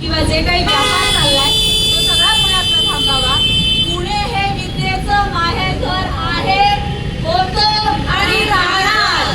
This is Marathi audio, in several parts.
किंवा जे काही व्यापार चाललाय तो सगळा पुण्यातनं थांबावा. पुणे हे विद्येचं माहेरघर आहे होतं आणि राहणार.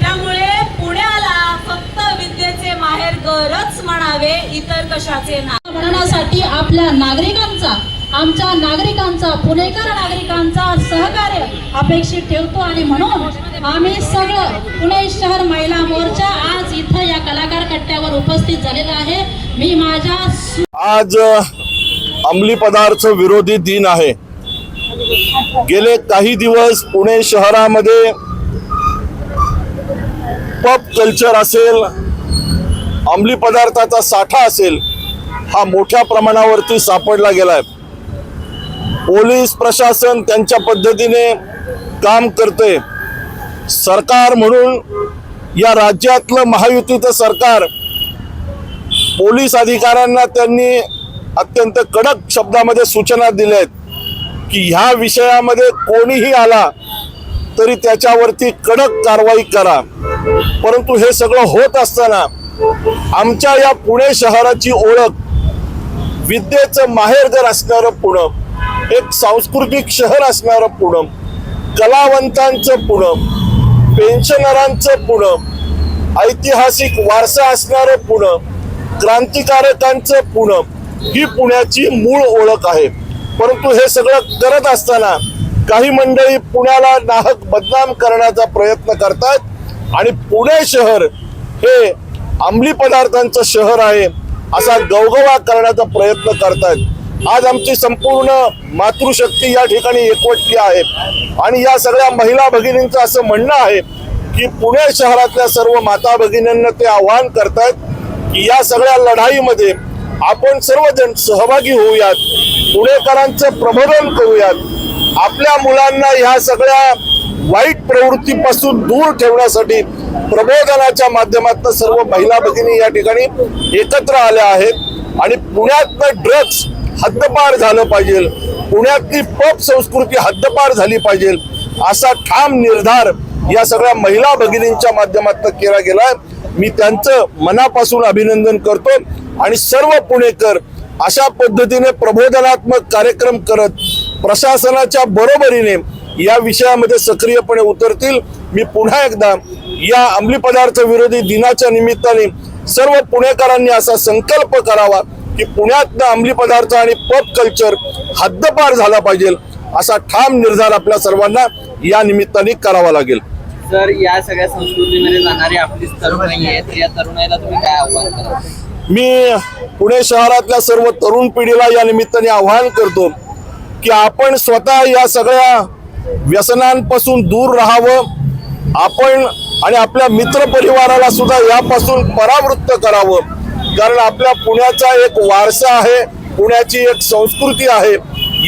त्यामुळे पुण्याला फक्त विद्येचे माहेरघरच म्हणावे इतर कशाचे नाही. म्हणण्यासाठी आपल्या नागरिकांचा आमच्या नागरिकांचा पुणेकर नागरिकांचा सहकार्य अपेक्षित ठेवतो आणि म्हणून आम्ही सगळं पुणे शहर महिला मोर्चा आज इथं या कलाकार कट्ट्यावर उपस्थित झालेला आहे. मी माझ्या आज अंमली पदार्थ विरोधी दिन आहे. गेले काही दिवस पुणे शहरामध्ये पब कल्चर असेल अंमली पदार्थाचा साठा असेल हा मोठ्या प्रमाणावरती सापडला गेलाय. पोलीस प्रशासन त्यांच्या पद्धतीने काम करते सरकार म्हणून या राज्यातलं महायुतीचं सरकार पोलीस अधिकाऱ्यांना त्यांनी अत्यंत कडक शब्दामध्ये सूचना दिल्या आहेत की ह्या विषयामध्ये कोणीही आला तरी त्याच्यावरती कडक कारवाई करा. परंतु हे सगळं होत असताना आमच्या या पुणे शहराची ओळख विद्येचं माहेरघर असणारं पुणं एक सांस्कृतिक शहर असणारं पुणम कलावंतांचं पुणम पेन्शनरांचं पुणम ऐतिहासिक वारसा असणारं पुणम क्रांतिकारकांचं पुणम ही पुण्याची मूळ ओळख आहे. परंतु हे सगळं करत असताना काही मंडळी पुण्याला नाहक बदनाम करण्याचा प्रयत्न करतात. आणि पुणे शहर हे अंमली पदार्थांचं शहर आहे असा गवगवा करण्याचा प्रयत्न करतात. आज आमची संपूर्ण मातृशक्ती या ठिकाणी एकवटली आहे. आणि या सगळ्या महिला भगिनींचं असं म्हणणं आहे की पुणे शहरातल्या सर्व माता भगिनींना ते आवाहन करतायत की या सगळ्या लढाईमध्ये आपण सर्वजण सहभागी होऊयात पुणेकरांचं प्रबोधन करूयात. आपल्या मुलांना ह्या सगळ्या वाईट प्रवृत्तीपासून दूर ठेवण्यासाठी प्रबोधनाच्या माध्यमातून सर्व महिला भगिनी या ठिकाणी एकत्र आल्या आहेत. आणि पुण्यातनं ड्रग्स हद्दपार झालं पाहिजे. पुण्यातली पप संस्कृती हद्दपार झाली पाहिजे. असा ठाम निर्धार या सगळ्या महिला भगिनींच्या माध्यमातून केला गेलाय. मी त्यांचं मनापासून अभिनंदन करतो आणि सर्व पुणेकर अशा पद्धतीने प्रबोधनात्मक कार्यक्रम करत प्रशासनाच्या बरोबरीने या विषयामध्ये सक्रियपणे उतरतील. मी पुन्हा एकदा या अंमली पदार्थ विरोधी दिनाच्या निमित्ताने सर्व पुणेकरांनी असा संकल्प करावा. की पुण्यातनं अंमली पदार्थ आणि पब कल्चर हद्दपार झाला पाहिजे असा ठाम निर्धार आपल्या सर्वांना या निमित्ताने करावा लागेल. जर या सगळ्या संस्कृतीमध्ये जाणारी आपली तरुणाई आहे तर या तरुणाईला तुम्ही काय आव्हान कराल? मी पुणे शहरातल्या सर्व तरुण पिढीला या निमित्ताने आवाहन करतो की आपण स्वतः या सगळ्या व्यसनांपासून दूर राहावं. आपण आणि आपल्या मित्र परिवाराला सुद्धा यापासून परावृत्त करावं. कारण आपल्या पुण्याचा एक वारसा आहे पुण्याची एक संस्कृती आहे.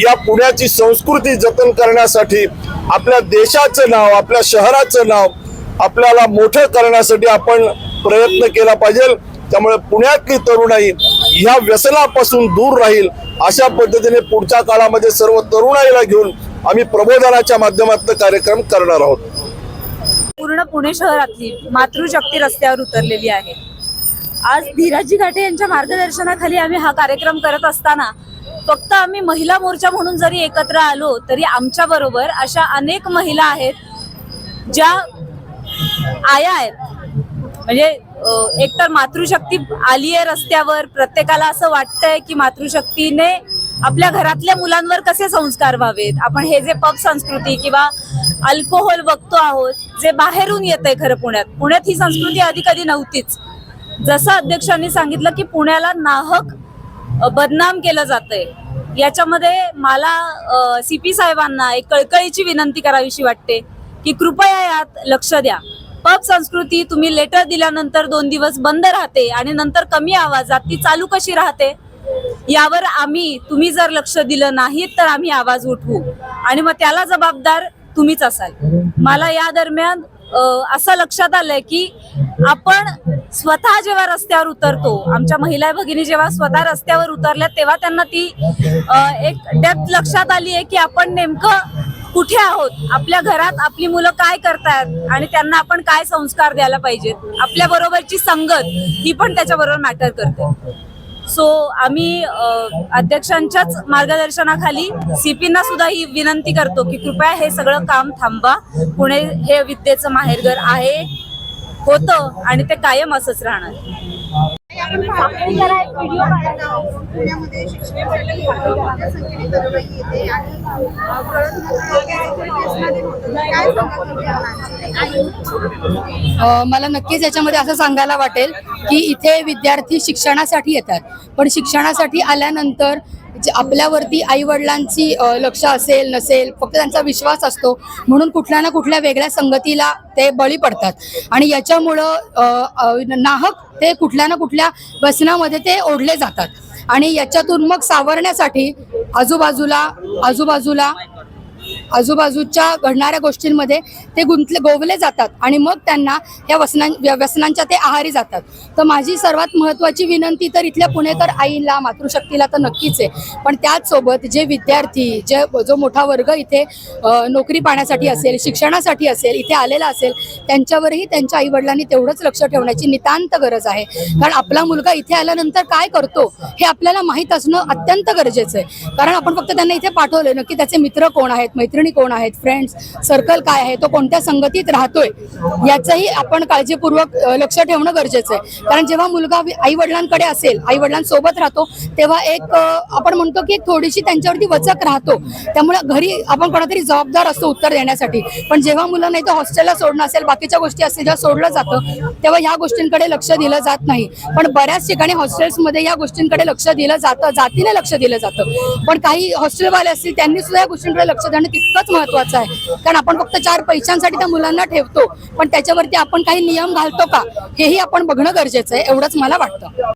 या पुण्याची संस्कृती जतन करण्यासाठी आपल्या देशाचं नाव आपल्या शहराचं नाव आपल्याला मोठं करण्यासाठी आपण प्रयत्न केला पाहिजे. त्यामुळे पुण्यातली तरुणाई ह्या व्यसनापासून दूर राहील अशा पद्धतीने पुढच्या काळामध्ये सर्व तरुणाईला घेऊन आम्ही प्रबोधनाच्या माध्यमातून कार्यक्रम करणार आहोत. पूर्ण पुणे शहरातली मातृशक्ती रस्त्यावर उतरलेली आहे. आज धीराजी घाटे यांच्या मार्गदर्शनाखाली आम्ही हा कार्यक्रम करत असताना फक्त आम्ही महिला मोर्चा म्हणून जरी एकत्र आलो तरी आमच्या बरोबर अशा अनेक महिला आहेत ज्या आया आहेत. म्हणजे एकतर मातृशक्ती आली आहे रस्त्यावर प्रत्येकाला असं वाटतंय की मातृशक्तीने आपल्या घरातल्या मुलांवर कसे संस्कार व्हावेत? आपण हे जे पब संस्कृती किंवा अल्कोहोल बघतो आहोत जे बाहेरून येत आहे खरं पुण्यात. पुण्यात ही संस्कृती आधी कधी नव्हतीच. जसं अध्यक्षांनी सांगितलं की पुण्याला नाहक बदनाम केलं जातंय. याच्यामध्ये मला सी पी साहेबांना एक कळकळीची विनंती करावीशी वाटते की कृपया यात लक्ष द्या. पब संस्कृती तुम्ही लेटर दिल्यानंतर दोन दिवस बंद राहते आणि नंतर कमी आवाजात ती चालू कशी राहते? यावर आम्ही तुम्ही जर लक्ष दिलं नाही तर आम्ही आवाज उठवू. आणि मग त्याला जबाबदार तुम्हीच असाल. मला या दरम्यान असं लक्षात आलंय की आपण स्वतः जेव्हा रस्त्यावर उतरतो आमच्या महिला भगिनी जेव्हा स्वतः रस्त्यावर उतरल्या तेव्हा त्यांना ती एक डेप्थ लक्षात आली आहे की आपण नेमकं कुठे आहोत? आपल्या घरात आपली मुलं काय करतात आणि त्यांना आपण काय संस्कार द्यायला पाहिजेत? आपल्या बरोबरची संगत ही पण त्याच्याबरोबर मॅटर करते. सो आम्ही अध्यक्षांच्याच मार्गदर्शनाखाली सीपींना सुद्धा ही विनंती करतो की कृपया हे सगळं काम थांबवा. पुणे हे विद्येचं माहेरघर आहे होतं आणि ते कायम असंच राहणार. पुण्यामध्ये शिक्षणासाठी मोठ्या संख्येने तरुणाई येते आणि मला नक्कीच याच्यामध्ये असं सांगायला वाटेल की इथे विद्यार्थी शिक्षणासाठी येतात. पण शिक्षणासाठी आल्यानंतर आपल्यावरती आई वडिलांची लक्ष असेल नसेल फक्त त्यांचा विश्वास असतो. म्हणून कुठल्या ना कुठल्या वेगळ्या संगतीला ते बळी पडतात. आणि याच्यामुळं नाहक ते कुठल्या ना कुठल्या व्यसनामध्ये ते ओढले जातात. आणि याच्यातून मग सावरण्यासाठी आजूबाजूला आजूबाजूला आजूबाजूच्या घडणाऱ्या गोष्टींमध्ये ते गुंतले गोवले जातात आणि मग त्यांना या वसनां व्यसनांच्या ते आहारी जातात. तर माझी सर्वात महत्त्वाची विनंती तर इथल्या पुणेकर आईला मातृशक्तीला तर नक्कीच आहे. पण त्याचसोबत जे विद्यार्थी जे जो मोठा वर्ग इथे नोकरी पाहण्यासाठी असेल शिक्षणासाठी असेल इथे आलेला असेल त्यांच्यावरही त्यांच्या आईवडिलांनी तेवढंच लक्ष ठेवण्याची नितांत गरज आहे. कारण आपला मुलगा इथे आल्यानंतर काय करतो हे आपल्याला माहीत असणं अत्यंत गरजेचं आहे. कारण आपण फक्त त्यांना इथे पाठवलं नक्की त्याचे मित्र कोण आहेत मैत्रिणी कोण आहेत फ्रेंड्स सर्कल काय आहे तो कोणत्या संगतीत राहतोय याचंही आपण काळजीपूर्वक लक्ष ठेवणं गरजेचं आहे. कारण जेव्हा मुलगा आई वडिलांकडे असेल आई वडिलांसोबत राहतो तेव्हा एक आपण म्हणतो की एक थोडीशी त्यांच्यावरती वचक राहतो. त्यामुळे घरी आपण कोणातरी जबाबदार असतो उत्तर देण्यासाठी. पण जेव्हा मुलं नाही तर हॉस्टेलला सोडणं असेल बाकीच्या गोष्टी असतील जेव्हा सोडलं जातं तेव्हा या गोष्टींकडे लक्ष दिलं जात नाही. पण बऱ्याच ठिकाणी हॉस्टेल्समध्ये या गोष्टींकडे लक्ष दिलं जातं जातीने लक्ष दिलं जातं. पण काही हॉस्टेलवाले असतील त्यांनी सुद्धा या गोष्टींकडे लक्ष देणं तितकंच महत्वाचं आहे. कारण आपण फक्त चार पैशांसाठी त्या मुलांना ठेवतो पण त्याच्यावरती आपण काही नियम घालतो का? हेही आपण बघणं गरजेचं आहे एवढंच मला वाटतं.